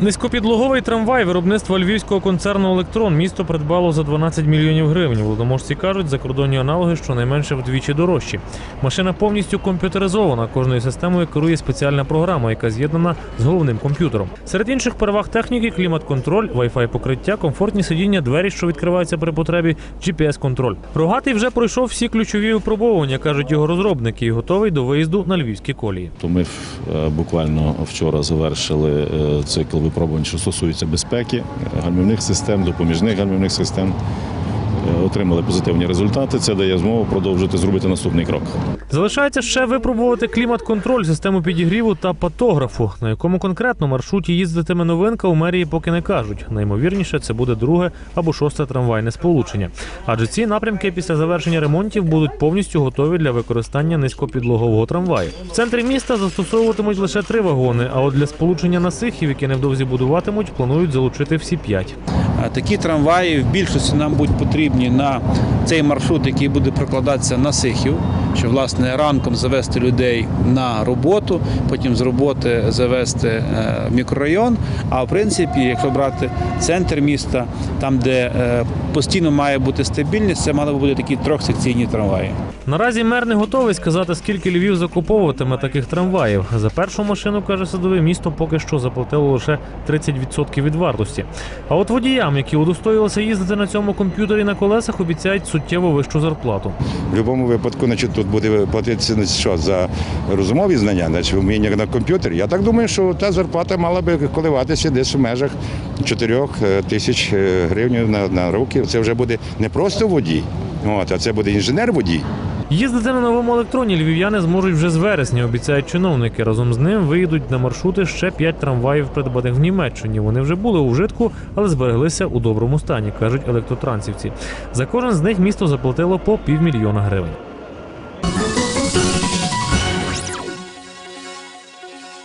Низькопідлоговий трамвай виробництва львівського концерну Електрон місто придбало за 12 мільйонів гривень. Володоможці кажуть, закордонні аналоги щонайменше вдвічі дорожчі. Машина повністю комп'ютеризована. Кожною системою керує спеціальна програма, яка з'єднана з головним комп'ютером. Серед інших переваг техніки клімат-контроль, Wi-Fi покриття, комфортні сидіння, двері, що відкриваються при потребі, GPS-контроль. Рогатий вже пройшов всі ключові випробовування, кажуть його розробники, і готовий до виїзду на львівські колії. Ми е, буквально вчора завершили е, цикл випробувань, що стосується безпеки, е, гальмівних систем, допоміжних гальмівних систем. Е, Отримали позитивні результати. Це дає змогу продовжити зробити наступний крок. Залишається ще випробувати клімат-контроль, систему підігріву та патографу. На якому конкретно маршруті їздитиме новинка, у мерії поки не кажуть. Наймовірніше, це буде друге або шосте трамвайне сполучення. Адже ці напрямки після завершення ремонтів будуть повністю готові для використання низькопідлогового трамваю. В центрі міста застосовуватимуть лише три вагони. А от для сполучення на Сихів, які невдовзі будуватимуть, планують залучити всі п'ять. Такі трамваї в більшості нам будуть потрібні на цей маршрут, який буде прокладатися на Сихів, щоб власне ранком завести людей на роботу, потім з роботи завести е, в мікрорайон. А в принципі, якщо брати центр міста, там де е, постійно має бути стабільність, це мали бути такі трьохсекційні трамваї. Наразі мер не готовий сказати, скільки Львів закуповуватиме таких трамваїв. За першу машину, каже садовий, місто поки що заплатило лише 30% від вартості. А от водіям, які удостоїлися їздити на цьому комп'ютері на колесах, обіцяють суттєво вищу зарплату. В будь-якому випадку, значить, тут буде платитися що, за розумові знання, значить, вміння на комп'ютері. Я так думаю, що та зарплата мала би коливатися десь в межах 4 тисяч е, гривень на, на руки. Це вже буде не просто водій, от, а це буде інженер-водій. Їздити на новому електроні львів'яни зможуть вже з вересня, обіцяють чиновники. Разом з ним виїдуть на маршрути ще п'ять трамваїв, придбаних в Німеччині. Вони вже були у вжитку, але збереглися у доброму стані, кажуть електротрансівці. За кожен з них місто заплатило по півмільйона гривень.